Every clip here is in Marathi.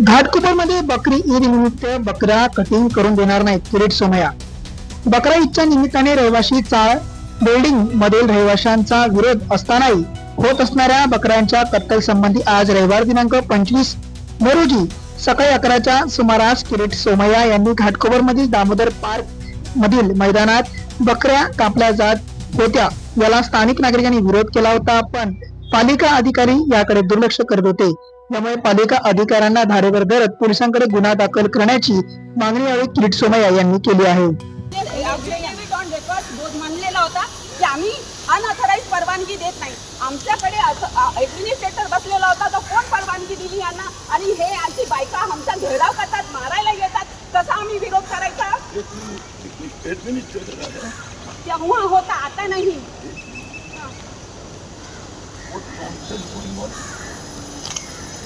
घाटकोपरमध्ये बकरी ईद निमित्त बकरा कटिंग करून देणार नाही किरीट सोमया बकरा ईदच्या निमित्ताने रहिवाशी चाळ बिल्डिंग मधील रहिवाशांचा विरोध असतानाही होत असणाऱ्या बकऱ्यांच्या कत्तल संबंधी आज रविवार दिनांक पंचवीस मे रोजी सकाळी अकराच्या सुमारास किरीट सोमय्या यांनी घाटकोबर मधील दामोदर पार्क मधील मैदानात बकऱ्या कापल्या जात होत्या. याला स्थानिक नागरिकांनी विरोध केला होता पण पालिका अधिकारी याकडे दुर्लक्ष करत होते. यामुळे पालिका अधिकाऱ्यांना धारेवर धरत पोलिसांकडे गुन्हा दाखल करण्याची मागणी यावेळी किरीट सोमय्या यांनी केली आहे. ते होता की आम्ही अनऑथराईज परवानगी देत नाही आमच्याकडे ऍडमिनिस्ट्रेटर बसलेला होता तर कोण परवानगी दिली यांना आणि हे आमची बायका आमचा घेराव करतात मारायला येतात कसा आम्ही विरोध करायचा तेव्हा होता आता नाही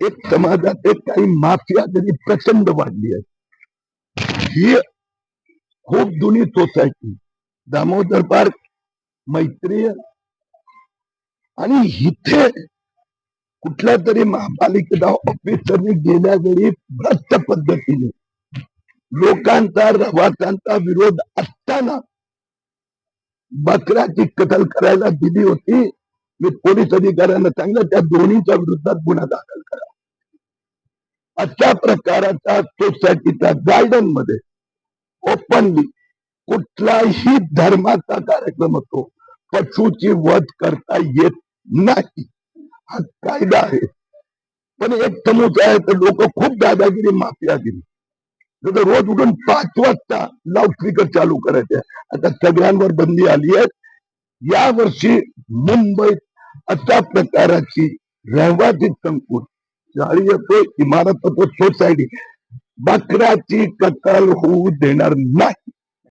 एक समाजात एक काही माफिया जरी प्रचंड वाढली आहे ही खूप जुनी सोसायटी दामोदर पार्क मैत्रीय आणि इथे कुठल्या तरी महापालिकेचा ऑफिसरने गेल्या वेळी भ्रष्ट पद्धतीने लोकांचा रवाचांचा विरोध असताना बकऱ्याची कतल करायला दिली होती मी पोलीस अधिकाऱ्यांना सांगितलं त्या दोन्हीच्या विरोधात गुन्हा दाखल करा. अशा प्रकाराचा सोसायटीचा गार्डनमध्ये ओपनली कुठलाही धर्माचा कार्यक्रम असतो पशुची वध करता येत नाही. हा कायदा आहे. पण एक समूह आहे तर लोक खूप दादागिरी माफियागिरी. जसं रोज उठून पाच वाजता लाऊडस्पीकर चालू करायचे. आता सगळ्यांवर बंदी आली आहे. या वर्षी मुंबईत अशा प्रकाराची रहिवासी संकुल गाडी येतो इमारत सोसायटी बकऱ्याची कत्तल होऊ देणार नाही.